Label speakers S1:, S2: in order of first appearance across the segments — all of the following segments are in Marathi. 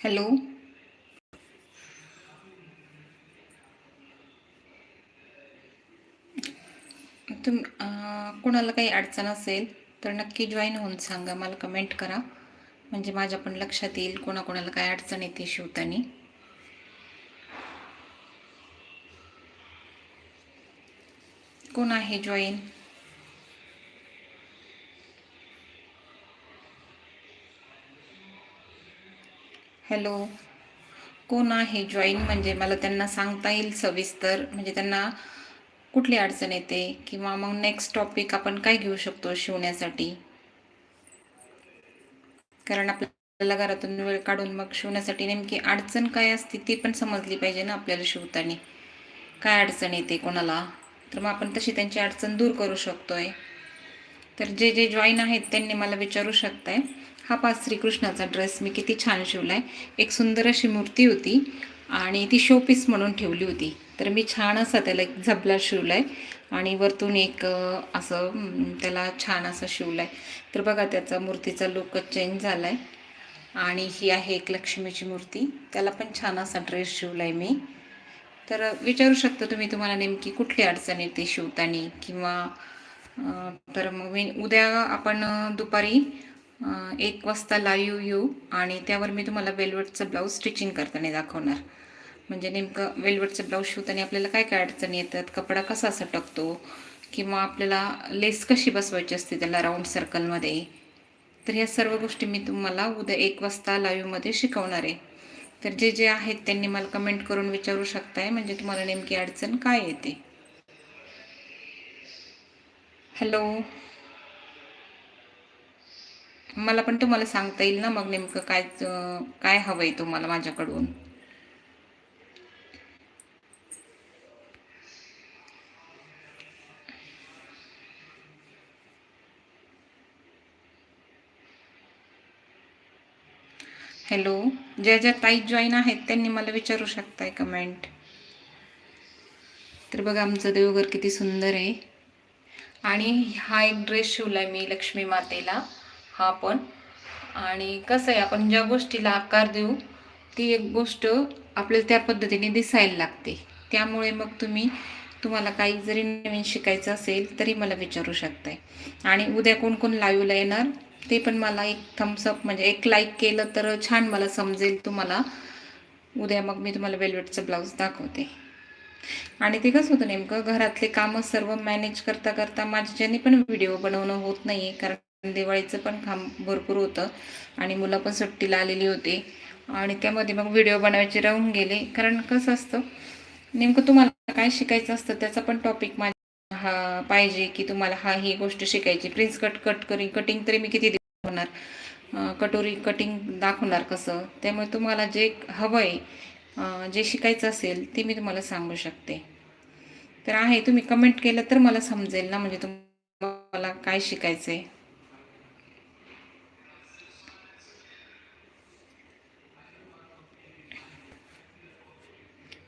S1: हॅलो. तुम कोणाला काही अडचण असेल तर नक्की जॉईन होऊन सांगा. मला कमेंट करा. म्हणजे माझ्या पण लक्षात येईल कोणाकोणाला काय अडचण येते शिवतानी. कोण आहे जॉईन हॅलो. कोण आहे जॉईन म्हणजे मला त्यांना सांगता येईल सविस्तर. म्हणजे त्यांना कुठली अडचण येते? किंवा मग नेक्स्ट टॉपिक आपण काय घेऊ शकतो शिवण्यासाठी? कारण आपल्याला घरातून वेळ काढून मग शिवण्यासाठी नेमकी अडचण काय असते ती पण समजली पाहिजे ना आपल्याला शिवताना. काय अडचण येते कोणाला? तर मग आपण तशी त्यांची अडचण दूर करू शकतोय. तर जे जे जॉईन आहेत त्यांनी मला विचारू शकताय. हा पाच श्रीकृष्णाचा ड्रेस मी किती छान शिवला आहे एक सुंदर अशी मूर्ती होती आणि ती शोपीस म्हणून ठेवली होती. तर मी छान असा त्याला एक झबला शिवला आहे आणि वरतून एक असं त्याला छान असं शिवला आहे तर बघा त्याचा मूर्तीचा लुकच चेंज झाला आहे आणि ही आहे एक लक्ष्मीची मूर्ती. त्याला पण छान असा ड्रेस शिवला आहे मी. तर विचारू शकता तुम्ही तुम्हाला नेमकी कुठली अडचण येते शिवताना? किंवा तर मग मी उद्या आपण दुपारी एक वाजता लाईव्ह येऊ आणि त्यावर मी तुम्हाला वेलवेटचं ब्लाऊज स्टिचिंग करताना दाखवणार. म्हणजे नेमकं वेलवेटचं ब्लाऊज शिवताना आपल्याला काय काय अडचणी येतात कपडा कसा सटकतो किंवा आपल्याला लेस कशी बसवायची असते त्याला राऊंड सर्कलमध्ये तर ह्या सर्व गोष्टी मी तुम्हाला उद्या एक वाजता लाईव्हमध्ये शिकवणार आहे. तर जे जे आहेत त्यांनी मला कमेंट करून विचारू शकताय म्हणजे तुम्हाला नेमकी अडचण काय येते. हॅलो मला पण तुम्हाला सांगता येईल ना मग नेमकं काय काय हवं आहे तुम्हाला माझ्याकडून? हॅलो ज्या ज्या ताई जॉईन आहेत त्यांनी मला विचारू शकताय कमेंट तर बघा आमचं देवघर किती सुंदर आहे. आणि हा एक ड्रेस शिवलाय मी लक्ष्मी मातेला. हा पण. आणि कसं आहे आपण ज्या गोष्टीला आकार देऊ ती एक गोष्ट आपल्याला त्या पद्धतीने दिसायला लागते. त्यामुळे मग तुम्ही तुम्हाला काही जरी नवीन शिकायचं असेल तरी मला विचारू शकताय. आणि उद्या कोण कोण लाईव्हला येणार ते पण मला एक थम्सअप म्हणजे एक लाईक केलं तर छान मला समजेल तुम्हाला. उद्या मग मी तुम्हाला वेलवेटचं ब्लाऊज दाखवते. आणि ते कसं होतं नेमकं घरातले कामं सर्व मॅनेज करता करता माझ्याने पण व्हिडिओ बनवणं होत नाही आहे कारण दिवाळीचं पण काम भरपूर होतं आणि मुलं पण सुट्टीला आलेली होती. आणि त्यामध्ये मग व्हिडिओ बनवायचे राहून गेले. कारण कसं असतं नेमकं तुम्हाला काय शिकायचं असतं त्याचा पण टॉपिक माझ्या हा पाहिजे की तुम्हाला हा ही गोष्ट शिकायची. प्रिन्स कट कट करी कटिंग तरी मी किती दिवस होणार कटोरी कटिंग दाखवणार कसं? त्यामुळे तुम्हाला जे हवं आहे जे शिकायचं असेल ते मी तुम्हाला सांगू शकते. तर आहे तुम्ही कमेंट केलं तर मला समजेल ना म्हणजे तुम्हाला काय शिकायचं आहे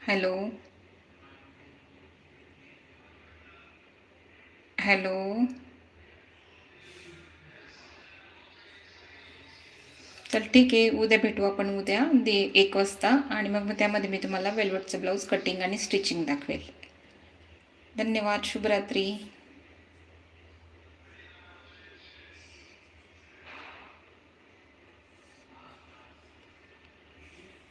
S1: हॅलो. हॅलो. तर ठीक आहे उद्या भेटू आपण उद्या दे एक वाजता आणि मग मग त्यामध्ये मी तुम्हाला वेलवेटचं ब्लाऊज कटिंग आणि स्टिचिंग दाखवेल. धन्यवाद शुभरात्री.